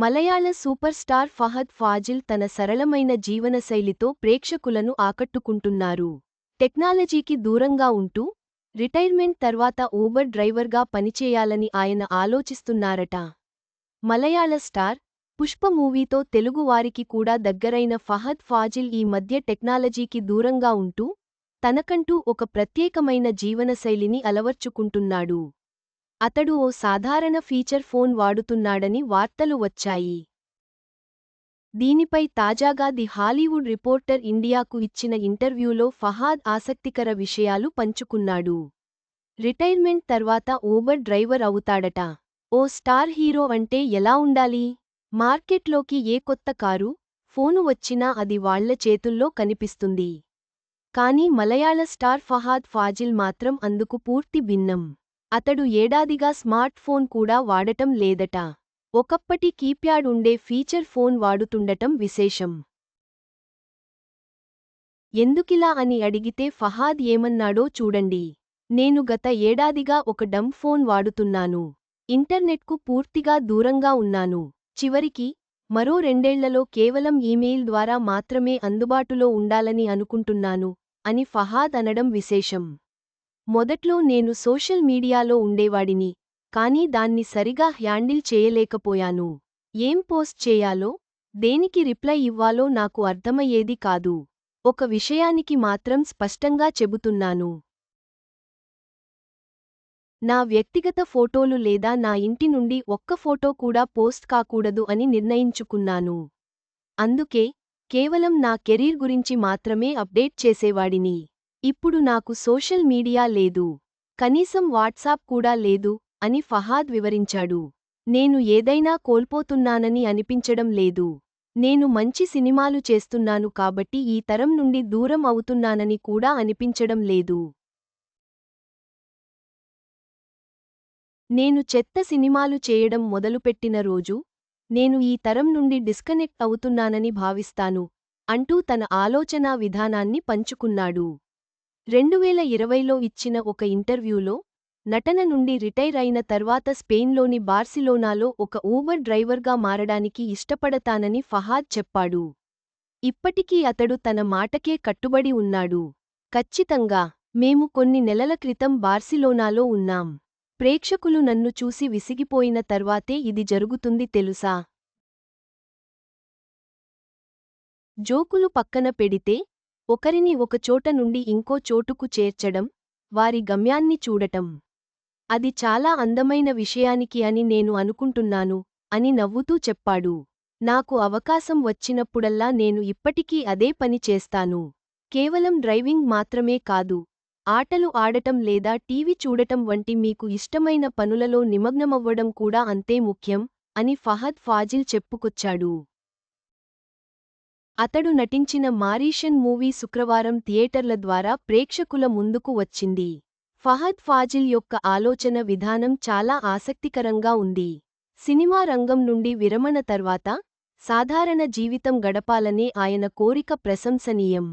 మలయాళ super star Fahadh Faasil తన సరళమైన జీవనశైలితో ప్రేక్షకులను ఆకట్టుకుంటున్నారు. టెక్నాలజీకి దూరంగా ఉంటూ రిటైర్మెంట్ తర్వాత ఊబర్ డ్రైవర్గా పనిచేయాలని ఆయన ఆలోచిస్తున్నారట. మలయాళ స్టార్ పుష్ప మూవీతో తెలుగువారికి కూడా దగ్గరైన ఫహద్ ఫాజిల్ ఈ మధ్య టెక్నాలజీకి దూరంగా ఉంటూ తనకంటూ ఒక ప్రత్యేకమైన జీవనశైలిని అలవర్చుకుంటున్నాడు. అతడు ఓ సాధారణ ఫీచర్ ఫోన్ వాడుతున్నాడని వార్తలు వచ్చాయి. దీనిపై తాజాగా ది హాలీవుడ్ రిపోర్టర్ ఇండియాకు ఇచ్చిన ఇంటర్వ్యూలో ఫహాద్ ఆసక్తికర విషయాలు పంచుకున్నాడు. రిటైర్మెంట్ తర్వాత ఊబర్ డ్రైవర్ అవుతాడట. ఓ స్టార్ హీరో అంటే ఎలా ఉండాలి? మార్కెట్లోకి ఏ కొత్త కారు? ఫోను వచ్చినా అది వాళ్ళ చేతుల్లో కనిపిస్తుంది. కానీ మలయాళ స్టార్ ఫహాద్ ఫాజిల్ మాత్రం అందుకు పూర్తి భిన్నం. అతడు ఏడాదిగా స్మార్ట్ ఫోన్ కూడా వాడటం లేదట. ఒకప్పటి కీప్యాడ్ ఉండే ఫీచర్ ఫోన్ వాడుతుండటం విశేషం. ఎందుకిలా అని అడిగితే ఫహాద్ ఏమన్నాడో చూడండి. నేను గత ఏడాదిగా ఒక డమ్ ఫోన్ వాడుతున్నాను. ఇంటర్నెట్కు పూర్తిగా దూరంగా ఉన్నాను. చివరికి మరో రెండేళ్ళలో కేవలం ఈమెయిల్ ద్వారా మాత్రమే అందుబాటులో ఉండాలని అనుకుంటున్నాను అని ఫహాద్ అనడం విశేషం. మొదట్లో నేను సోషల్ మీడియాలో ఉండేవాడిని కానీ దాన్ని సరిగా హ్యాండిల్ చేయలేకపోయాను. ఏం పోస్ట్ చేయాలో దేనికి రిప్లై ఇవ్వాలో నాకు అర్థమయ్యేది కాదు. ఒక విషయానికి మాత్రం స్పష్టంగా చెబుతున్నాను. నా వ్యక్తిగత ఫోటోలు లేదా నా ఇంటి నుండి ఒక్క ఫోటో కూడా పోస్ట్ కాకూడదు అని నిర్ణయించుకున్నాను. అందుకే కేవలం నా కెరీర్ గురించి మాత్రమే అప్డేట్ చేసేవాడిని. ఇప్పుడు నాకు సోషల్ మీడియా లేదు. కనీసం వాట్సాప్ కూడా లేదు అని ఫహాద్ వివరించాడు. నేను ఏదైనా కోల్పోతున్నానని అనిపించడం లేదు. నేను మంచి సినిమాలు చేస్తున్నాను కాబట్టి ఈ తరం నుండి దూరం అవుతున్నానని కూడా అనిపించడం లేదు. నేను చెత్త సినిమాలు చేయడం మొదలుపెట్టిన రోజు నేను ఈ తరం నుండి డిస్కనెక్ట్ అవుతున్నానని భావిస్తాను అంటూ తన ఆలోచనా విధానాన్ని పంచుకున్నాడు. రెండువేల ఇరవైలో ఇచ్చిన ఒక ఇంటర్వ్యూలో నటన నుండి రిటైర్ అయిన తర్వాత స్పెయిన్లోని బార్సిలోనాలో ఒక ఊబర్ డ్రైవర్గా మారడానికి ఇష్టపడతానని ఫహాద్ చెప్పాడు. ఇప్పటికీ అతడు తన మాటకే కట్టుబడి ఉన్నాడు. ఖచ్చితంగా మేము కొన్ని నెలల క్రితం బార్సిలోనాలో ఉన్నాం. ప్రేక్షకులు నన్ను చూసి విసిగిపోయిన తర్వాతే ఇది జరుగుతుంది తెలుసా? జోకులు పక్కన పెడితే ఒకరిని ఒకచోట నుండి ఇంకో చోటుకు చేర్చడం వారి గమ్యాన్ని చూడటం. అది చాలా అందమైన విషయానికి అని నేను అనుకుంటున్నాను అని నవ్వుతూ చెప్పాడు. నాకు అవకాశం వచ్చినప్పుడల్లా నేను ఇప్పటికీ అదే పని చేస్తాను. కేవలం డ్రైవింగ్ మాత్రమే కాదు ఆటలు ఆడటం లేదా టీవీ చూడటం వంటి మీకు ఇష్టమైన పనులలో నిమగ్నమవ్వడం కూడా అంతే ముఖ్యం అని ఫహద్ ఫాజిల్ చెప్పుకొచ్చాడు. అతడు నటించిన మారీషన్ మూవీ శుక్రవారం థియేటర్ల ద్వారా ప్రేక్షకుల ముందుకు వచ్చింది. ఫహద్ ఫాజిల్ యొక్క ఆలోచన విధానం చాలా ఆసక్తికరంగా ఉంది. సినిమా రంగం నుండి విరమణ తర్వాత సాధారణ జీవితం గడపాలనే ఆయన కోరిక ప్రశంసనీయం.